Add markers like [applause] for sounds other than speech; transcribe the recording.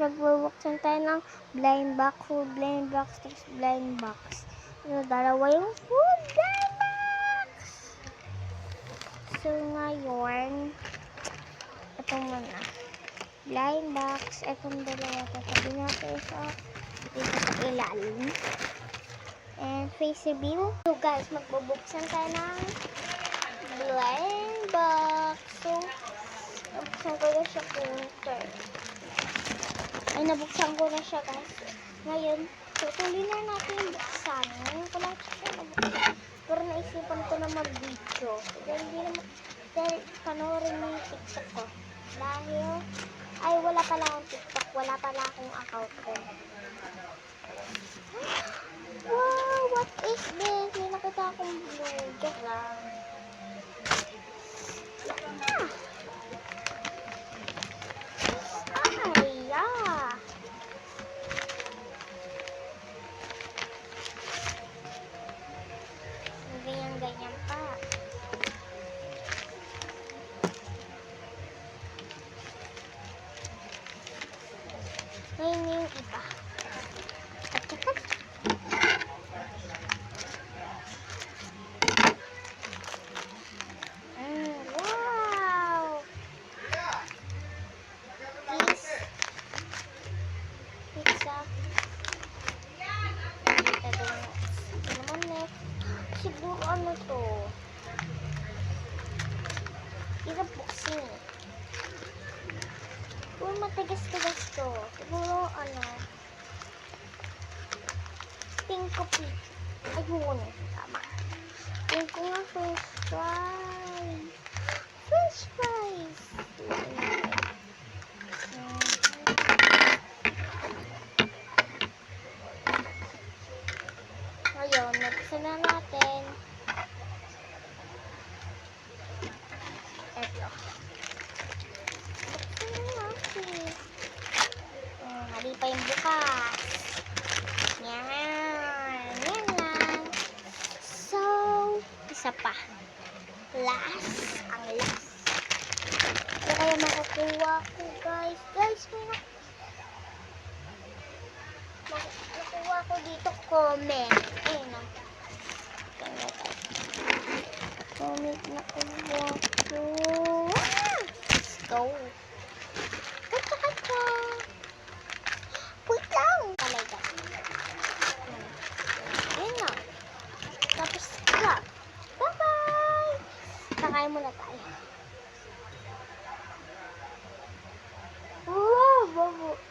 magbubuksan tayo ng blind box, full blind box, tapos blind box. So, dalawa yung full blind box! So, ngayon, ito muna. Blind box, itong dalawa, tatabi natin sa dito sa ilalim. And face reveal. So, guys, magbubuksan tayo ng blind box. So, nabuksan ko na siya counter. Ay, nabuksan ko na siya, guys. Ngayon, tutuloy na natin buksan. Ngayon ko lang siya nabuksan. Pero naisipan ko na mag-video. Dahil hindi naman, dahil panoorin mo yung TikTok ko. Dahil, ay, wala pala akong TikTok. Wala pala akong account ko. [gasps] Wow, what is this? May nakita akong blue. Joke lang. Iba. Mm, wow! This pizza. Ito naman next. Siguro ano to? Ito boxing. Kung matigas-tigas Pink coffee. Ayun, tama. Yung ko nga french fries. French fries. Ngayon, nabuksan na natin. Eto. Buksan na natin. Oh, mali pa yung bukas. Yan. Yan lang. So, isa pa. Last. Ang last. Ano kaya makukuha ko, guys? Guys, may nak Mak- nakuha ko dito comment. Ayun na. Comment na kuha ko. Let's go. Kakain muna tayo. Oh, bobo.